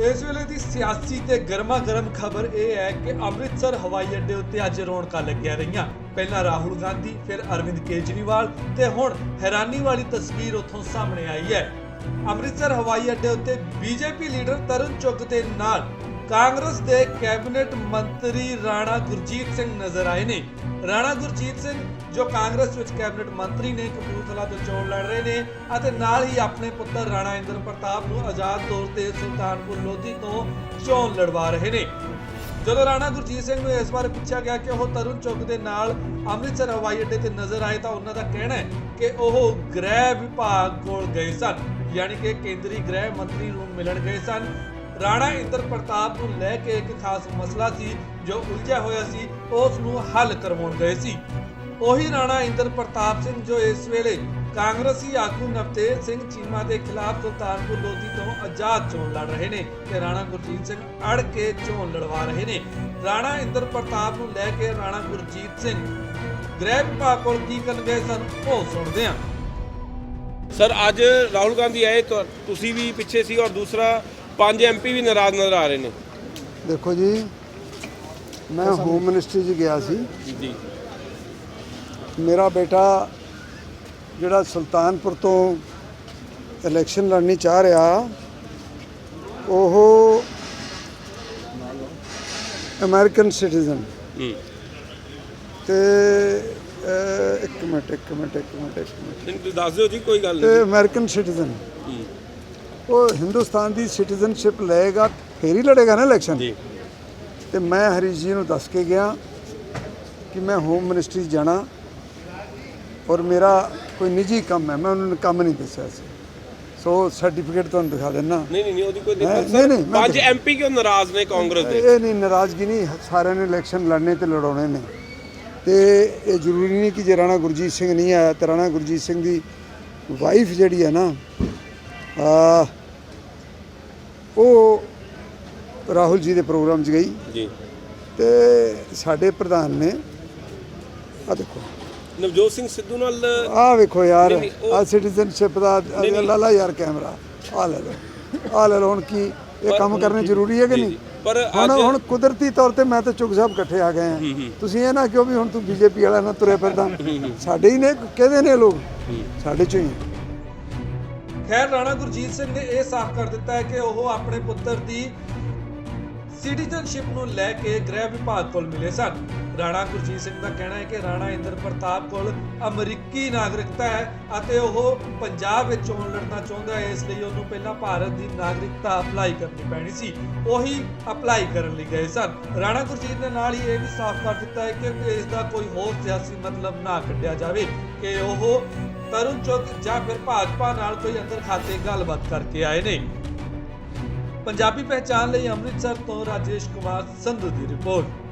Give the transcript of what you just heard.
ਇਸ ਵੇਲੇ ਦੀ ਸਿਆਸੀ ਤੇ ਗਰਮਾ ਗਰਮ ਖਬਰ ਇਹ ਹੈ ਕਿ ਅੰਮ੍ਰਿਤਸਰ ਹਵਾਈ ਅੱਡੇ ਉੱਤੇ ਅੱਜ ਰੌਣਕਾਂ ਲੱਗੀਆਂ ਰਹੀਆਂ। ਪਹਿਲਾਂ ਰਾਹੁਲ ਗਾਂਧੀ, ਫਿਰ ਅਰਵਿੰਦ ਕੇਜਰੀਵਾਲ ਤੇ ਹੁਣ ਹੈਰਾਨੀ ਵਾਲੀ ਤਸਵੀਰ ਉੱਥੋਂ ਸਾਹਮਣੇ ਆਈ ਹੈ। ਅੰਮ੍ਰਿਤਸਰ ਹਵਾਈ ਅੱਡੇ ਉੱਤੇ ਬੀਜੇਪੀ ਲੀਡਰ ਤਰੁਣ ਚੁੱਗ ਦੇ ਨਾਲ ਕਾਂਗਰਸ ਦੇ ਕੈਬਨਿਟ ਮੰਤਰੀ ਰਾਣਾ ਗੁਰਜੀਤ ਸਿੰਘ ਨਜ਼ਰ ਆਏ ਨੇ। ਰਾਣਾ ਗੁਰਜੀਤ ਸਿੰਘ, ਜੋ ਕਾਂਗਰਸ ਵਿੱਚ ਕੈਬਨਿਟ ਮੰਤਰੀ ਨੇ ਕਪੂਰਥਲਾ ਤੋਂ ਚੋਣ ਲੜ ਰਹੇ ਨੇ ਅਤੇ ਨਾਲ ਹੀ ਆਪਣੇ ਪੁੱਤਰ ਰਾਣਾ ਇੰਦਰ ਪ੍ਰਤਾਪ ਨੂੰ ਆਜ਼ਾਦ ਤੌਰ ਤੇ ਸੁਲਤਾਨਪੁਰ ਲੋਧੀ ਤੋਂ ਚੋਣ ਲੜਵਾ ਰਹੇ ਨੇ। ਜਦੋਂ ਰਾਣਾ ਗੁਰਜੀਤ ਸਿੰਘ ਨੂੰ ਇਸ ਬਾਰੇ ਪੁੱਛਿਆ ਗਿਆ ਕਿ ਉਹ ਤਰੁਣ ਚੌਕ ਦੇ ਨਾਲ ਅੰਮ੍ਰਿਤਸਰ ਹਵਾਈ ਅੱਡੇ ਤੇ ਨਜ਼ਰ ਆਏ ਤਾਂ ਉਹਨਾਂ ਦਾ ਕਹਿਣਾ ਹੈ ਕਿ ਉਹ ਗ੍ਰਹਿ ਵਿਭਾਗ ਕੋਲ ਗਏ ਸਨ, ਯਾਨੀ ਕਿ ਕੇਂਦਰੀ ਗ੍ਰਹਿ ਮੰਤਰੀ ਨੂੰ ਮਿਲਣ ਗਏ ਸਨ। ਰਾਣਾ ਇੰਦਰ ਪ੍ਰਤਾਪ ਨੂੰ ਲੈ ਕੇ ਇੱਕ ਖਾਸ ਮਸਲਾ ਸੀ, ਜੋ ਉਲਝਿਆ ਹੋਇਆ ਸੀ, ਉਸ ਨੂੰ ਹੱਲ ਕਰਵਾਉਣ ਗਏ ਸੀ। ਉਹੀ ਰਾਣਾ ਇੰਦਰ ਪ੍ਰਤਾਪ ਸਿੰਘ ਜੋ ਇਸ ਵੇਲੇ ਕਾਂਗਰਸੀ ਆਗੂ ਨਵਤੇਜ ਸਿੰਘ ਚੀਮਾ ਦੇ ਖਿਲਾਫ ਸੁਲਤਾਨਪੁਰ ਲੋਧੀ ਤੋਂ ਆਜ਼ਾਦ ਚੋਣ ਲੜ ਰਹੇ ਨੇ ਤੇ ਰਾਣਾ ਗੁਰਜੀਤ ਸਿੰਘ ਅੜ ਕੇ ਚੋਣ ਲੜਵਾ ਰਹੇ ਨੇ। ਰਾਣਾ ਇੰਦਰ ਪ੍ਰਤਾਪ ਨੂੰ ਲੈ ਕੇ ਰਾਣਾ ਗੁਰਜੀਤ ਸਿੰਘ ਗ੍ਰਹਿ ਵਿਭਾਗ ਕੋਲ ਕੀ ਕਰਨ ਗਏ ਸਨ, ਉਹ ਸੁਣਦੇ ਹਾਂ। ਸਰ, ਅੱਜ ਰਾਹੁਲ ਗਾਂਧੀ ਆਏ ਤੁਸੀਂ ਵੀ ਪਿੱਛੇ ਸੀ ਔਰ ਦੂਸਰਾ ਪੰਜ ਐਮਪੀ ਵੀ ਨਾਰਾਜ਼ ਨਜ਼ਰ ਆ ਰਹੇ ਨੇ। ਦੇਖੋ ਜੀ ਮੈਂ ਹੋਮ ਮਿਨਿਸਟਰੀ 'ਚ ਗਿਆ ਸੀ। ਜੀ। ਮੇਰਾ ਬੇਟਾ ਜਿਹੜਾ ਸੁਲਤਾਨਪੁਰ ਤੋਂ ਇਲੈਕਸ਼ਨ ਲੜਨੀ ਚਾਹ ਰਿਹਾ ਉਹ ਅਮਰੀਕਨ ਸਿਟੀਜ਼ਨ ਤੇ ਇੱਕ ਮਿੰਟ ਇੱਕ ਮਿੰਟ ਇੱਕ ਮਿੰਟ ਇੱਕ ਮਿੰਟ। ਦੱਸ ਦਿਓ ਜੀ ਕੋਈ ਗੱਲ ਤੇ ਨਹੀਂ। ਅਮਰੀਕਨ ਸਿਟੀਜ਼ਨ ਉਹ ਹਿੰਦੁਸਤਾਨ ਦੀ ਸਿਟੀਜ਼ਨਸ਼ਿਪ ਲਏਗਾ ਫੇਰ ਹੀ ਲੜੇਗਾ ਨਾ ਇਲੈਕਸ਼ਨ ਜੀ। ਤੇ ਮੈਂ ਹਰੀਸ਼ ਜੀ ਨੂੰ ਦੱਸ ਕੇ ਗਿਆ ਕਿ ਮੈਂ ਹੋਮ ਮਿਨਿਸਟਰੀ ਜਾਣਾ ਔਰ ਮੇਰਾ ਕੋਈ ਨਿੱਜੀ ਕੰਮ ਹੈ ਮੈਂ ਉਹਨਾਂ ਨੂੰ ਕੰਮ ਨਹੀਂ ਦੱਸਿਆ ਸੀ। ਸੋ ਸਰਟੀਫਿਕੇਟ ਤੁਹਾਨੂੰ ਦਿਖਾ ਦਿੰਨਾ। ਨਹੀਂ ਨਹੀਂ ਉਹਦੀ ਕੋਈ? ਦਿੱਕਤ ਨਹੀਂ, ਨਹੀਂ, ਤਾਂ- ਐਮਪੀ ਕਿਉਂ ਨਾਰਾਜ਼ ਨੇ ਕਾਂਗਰਸ ਦੇ? ਇਹ ਨਹੀਂ ਨਾਰਾਜ਼ਗੀ ਨਹੀਂ ਸਾਰਿਆਂ ਨੇ ਇਲੈਕਸ਼ਨ ਲੜਨੇ ਤੇ ਲੜਾਉਣੇ ਨੇ। ਤੇ ਇਹ ਜ਼ਰੂਰੀ ਨਹੀਂ ਕਿ ਜੇ ਰਾਣਾ ਗੁਰਜੀਤ ਸਿੰਘ ਨਹੀਂ ਆਇਆ ਤੇ ਰਾਣਾ ਗੁਰਜੀਤ ਸਿੰਘ ਦੀ ਵਾਈਫ ਜਿਹੜੀ ਹੈ ਨਾ ਆ ਉਹ ਰਾਹੁਲ ਜੀ ਦੇ ਪ੍ਰੋਗਰਾਮ 'ਚ ਗਈ। ਜੀ। ਤੇ ਸਾਡੇ ਪ੍ਰਧਾਨ ਨੇ ਆ ਦੇਖੋ। ਨਵਜੋਤ ਸਿੰਘ ਸਿੱਧੂ ਨਾਲ ਆ ਵੇਖੋ ਯਾਰ ਆ ਸਿਟੀਜ਼ਨਸ਼ਿਪ ਦਾ ਨਹੀਂ, ਨਹੀਂ। ਲਾ ਲਾ ਯਾਰ ਕੈਮਰਾ ਆ ਲੈ ਲਓ। ਆ ਲੈ ਲਓ ਹੁਣ ਕੀ ਇਹ ਕੰਮ ਕਰਨੇ ਜ਼ਰੂਰੀ ਹੈ ਕਿ ਨਹੀਂ। ਪਰ ਹੁਣ ਅੱਜ- ਹੁਣ ਕੁਦਰਤੀ ਤੌਰ ਤੇ ਮੈਂ ਤੇ ਚੁਗ ਸਾਹਿਬ ਇਕੱਠੇ ਆ ਗਏ ਆ ਤੁਸੀਂ ਇਹ ਨਾ ਕਿਉਂ ਵੀ ਹੁਣ ਤੂੰ ਬੀਜੇਪੀ ਵਾਲਾ ਨਾ ਤੁਰੇ ਫਿਰਦਾ। ਸਾਡੇ ਹੀ ਨੇ ਕਿਹਦੇ ਨੇ ਲੋਕ? ਸਾਡੇ ਚੋਂ ਹੀ। ਖੈਰ ਰਾਣਾ ਗੁਰਜੀਤ ਸਿੰਘ ਨੇ ਇਹ ਸਾਫ਼ ਕਰ ਦਿੱਤਾ ਹੈ ਕਿ ਉਹ ਆਪਣੇ ਪੁੱਤਰ ਦੀ ਸਿਟੀਜ਼ਨਸ਼ਿਪ ਨੂੰ ਲੈ ਕੇ ਗ੍ਰਹਿ ਵਿਭਾਗ ਕੋਲ ਮਿਲੇ ਸਨ। ਰਾਣਾ ਗੁਰਜੀਤ ਸਿੰਘ ਦਾ ਕਹਿਣਾ ਹੈ ਕਿ ਰਾਣਾ ਇੰਦਰ ਪ੍ਰਤਾਪ ਕੋਲ ਅਮਰੀਕੀ ਨਾਗਰਿਕਤਾ ਹੈ ਅਤੇ ਉਹ ਪੰਜਾਬ ਵਿੱਚ ਚੋਣ ਲੜਨਾ ਚਾਹੁੰਦਾ ਹੈ, ਇਸ ਲਈ ਉਹਨੂੰ ਪਹਿਲਾਂ ਭਾਰਤ ਦੀ ਨਾਗਰਿਕਤਾ ਅਪਲਾਈ ਕਰਨੀ ਪੈਣੀ ਸੀ। ਉਹੀ ਅਪਲਾਈ ਕਰਨ ਲਈ ਗਏ ਸਨ। ਰਾਣਾ ਗੁਰਜੀਤ ਨੇ ਨਾਲ ਹੀ ਇਹ ਵੀ ਸਾਫ਼ ਕਰ ਦਿੱਤਾ ਹੈ ਕਿ ਇਸ ਦਾ ਕੋਈ ਹੋਰ ਸਿਆਸੀ ਮਤਲਬ ਨਾ ਕੱਢਿਆ ਜਾਵੇ ਕਿ ਉਹ ਤਰੁਣ ਚੁੱਗ ਜਾਂ ਫਿਰ ਭਾਜਪਾ ਨਾਲ ਕੋਈ ਅੰਦਰ ਖਾਤੇ ਗੱਲਬਾਤ ਕਰਕੇ ਆਏ ਨੇ। ਪੰਜਾਬੀ ਪਹਿਚਾਨ ਲਈ ਅੰਮ੍ਰਿਤਸਰ ਤੋਂ ਰਾਜੇਸ਼ ਕੁਮਾਰ ਸੰਧੂ ਦੀ ਰਿਪੋਰਟ।